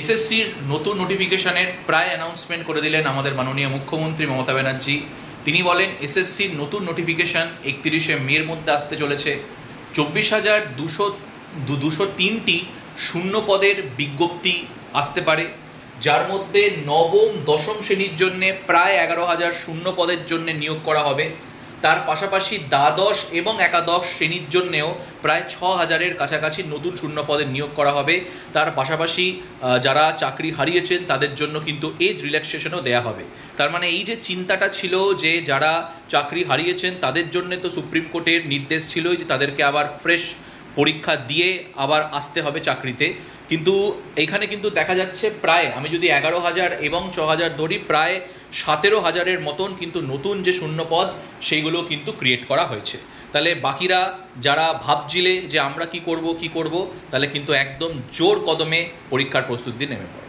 এসএসসির নতুন নোটিফিকেশনের প্রায় অ্যানাউন্সমেন্ট করে দিলেন আমাদের মাননীয় মুখ্যমন্ত্রী মমতা ব্যানার্জি। তিনি বলেন এসএসসির নতুন নোটিফিকেশন একত্রিশে মের মধ্যে আসতে চলেছে। চব্বিশ হাজার দুশো দুশো তিনটি শূন্য পদের বিজ্ঞপ্তি আসতে পারে, যার মধ্যে নবম, দশম শ্রেণির জন্য প্রায় এগারো হাজার শূন্য পদের জন্য নিয়োগ করা হবে। তার পাশাপাশি দ্বাদশ এবং একাদশ শ্রেণির জন্যেও প্রায় ছ হাজারের কাছাকাছি নতুন শূন্য পদে নিয়োগ করা হবে। তার পাশাপাশি যারা চাকরি হারিয়েছেন তাদের জন্য কিন্তু এজ রিল্যাক্সেশনও দেয়া হবে। তার মানে এই যে চিন্তাটা ছিল যে যারা চাকরি হারিয়েছেন তাদের জন্যে তো সুপ্রিম কোর্টের নির্দেশ ছিল যে তাদেরকে আবার ফ্রেশ পরীক্ষা দিয়ে আবার আসতে হবে চাকরিতে। কিন্তু এইখানে কিন্তু দেখা যাচ্ছে প্রায়, আমি যদি এগারো হাজার এবং ছ হাজার ধরি, প্রায় সতেরো হাজারের মতন কিন্তু নতুন যে শূন্যপদ, সেইগুলো কিন্তু ক্রিয়েট করা হয়েছে। তাহলে বাকিরা যারা ভাবছিলে যে আমরা কি করব কি করব, তাহলে কিন্তু একদম জোর কদমে পরীক্ষার প্রস্তুতি নেমে পড়ে।